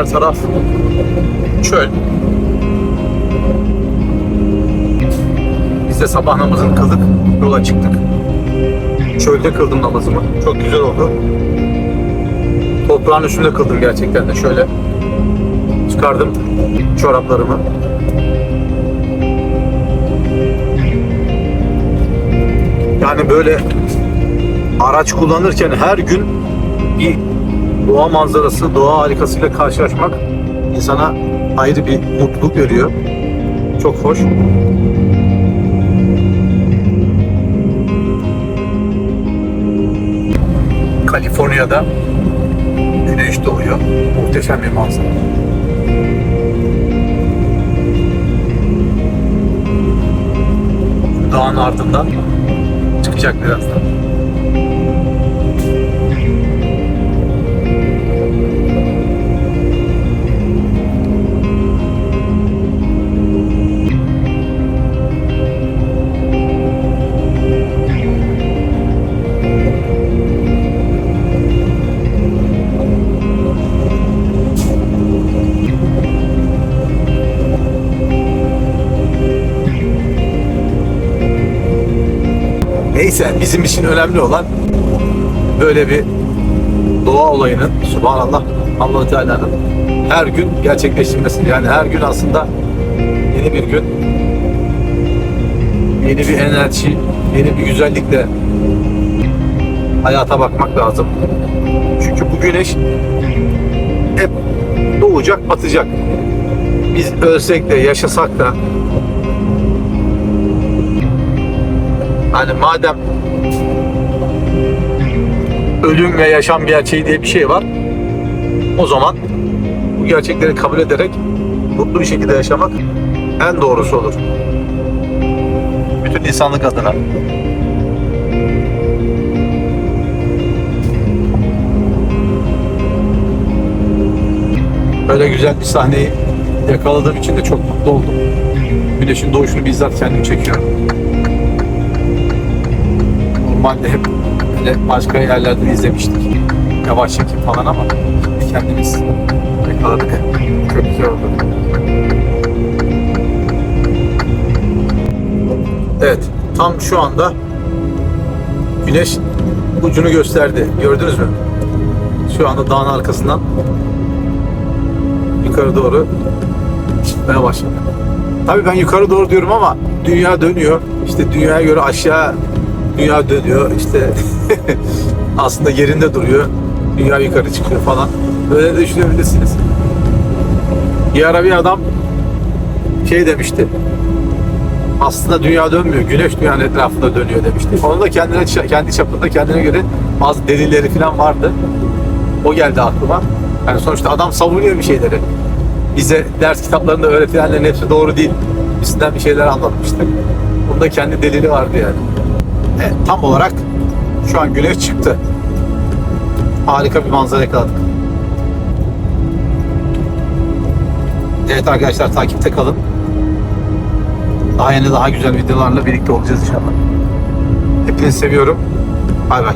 Her taraf çöl. Biz de sabah namazını kıldık. Yola çıktık. Çölde kıldım namazımı. Çok güzel oldu. Toprağın üstünde kıldım gerçekten de. Şöyle çıkardım çoraplarımı. Yani böyle araç kullanırken her gün bir doğa manzarası, doğa harikasıyla karşılaşmak insana ayrı bir mutluluk veriyor. Çok hoş. Kaliforniya'da güneş doğuyor. Muhteşem bir manzara. Dağın ardından çıkacak birazdan. Neyse bizim için önemli olan böyle bir doğa olayının subhanallah allah Teala'nın her gün gerçekleştirmesi. Yani her gün aslında yeni bir gün yeni bir enerji, yeni bir güzellikle hayata bakmak lazım. Çünkü bu güneş hep doğacak, batacak. Biz ölsek de, yaşasak da Hani madem ölüm ve yaşam gerçeği diye bir şey var. O zaman bu gerçekleri kabul ederek mutlu bir şekilde yaşamak en doğrusu olur. Bütün insanlık adına. Böyle güzel bir sahneyi yakaladığım için de çok mutlu oldum. Güneşin doğuşunu bizzat kendim çekiyorum. Normalde hep başka yerlerden izlemiştik. Yavaş çekim falan ama kendimiz yakaladık. Çok güzel oldu. Evet, tam şu anda güneş ucunu gösterdi. Gördünüz mü? Şu anda dağın arkasından yukarı doğru çıkmaya başladı. Tabii ben yukarı doğru diyorum ama dünya dönüyor. İşte dünyaya göre aşağı dünya dönüyor. İşte aslında yerinde duruyor. Dünya yukarı çıkıyor falan. Böyle düşünebilirsiniz. Bir ara bir adam şey demişti. Aslında dünya dönmüyor. Güneş dünyanın etrafında dönüyor demişti. Onun da kendine kendi çapında kendine göre bazı delilleri falan vardı. O geldi aklıma. Yani sonuçta adam savunuyor bir şeyleri. Bize ders kitaplarında öğretilenlerin hepsi doğru değil. Üstünden bir şeyler anlatmıştı. Bunda kendi delili vardı yani. Evet, tam olarak şu an güneş çıktı. Harika bir manzara yakaladık. Evet arkadaşlar takipte kalın. Daha yeni daha güzel videolarla birlikte olacağız inşallah. Hepinizi seviyorum. Bay bay.